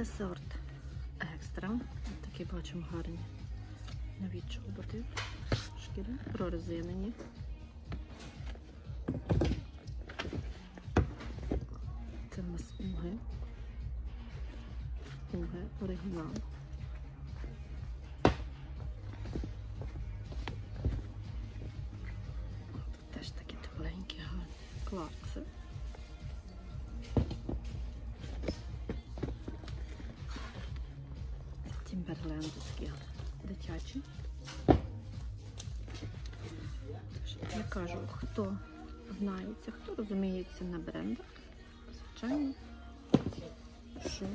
Це сорт екстра. Такі бачимо гарні нові чоботи. Шкіри прорезинені. Це в нас уги. Уги оригінал. Тут теж такі тепленькі, гарні кларкси. Тімберленди дитячі. Я кажу, хто знається, хто розуміється на брендах, звичайно, що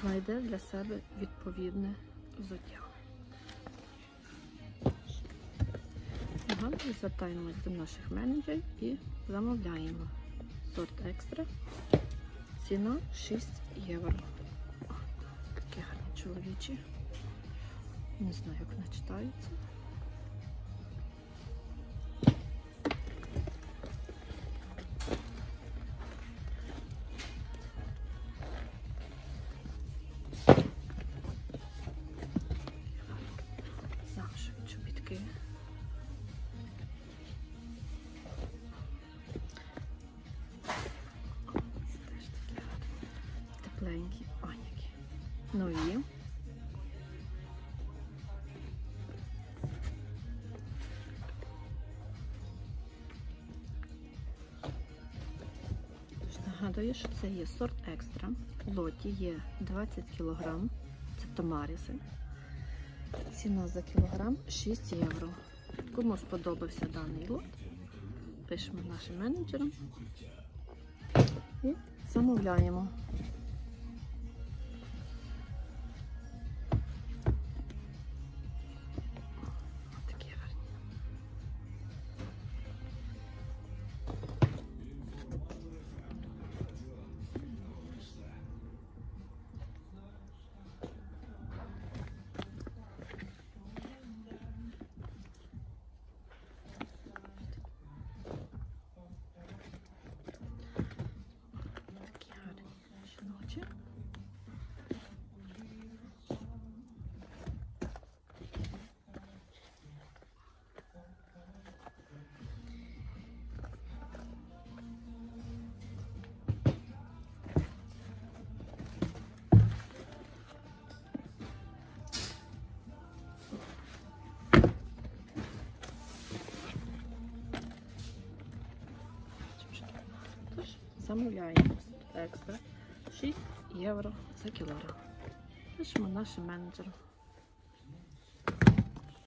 знайде для себе відповідне взуття. Нагадую, звертаємось до наших менеджерів і замовляємо сорт екстра. Ціна 6 євро. Такі гарні чоловічі. Не знаю, як вони читаються. Тепленькі паніки. Нові. Тож Нагадую, що це є сорт екстра. В лоті є 20 кг. Це томаріси. Ціна за кілограм 6 євро. Кому сподобався даний лот, пишемо нашим менеджерам і замовляємо. Замовляємо екстра 6 євро за кілограм. Пишемо нашим менеджерам.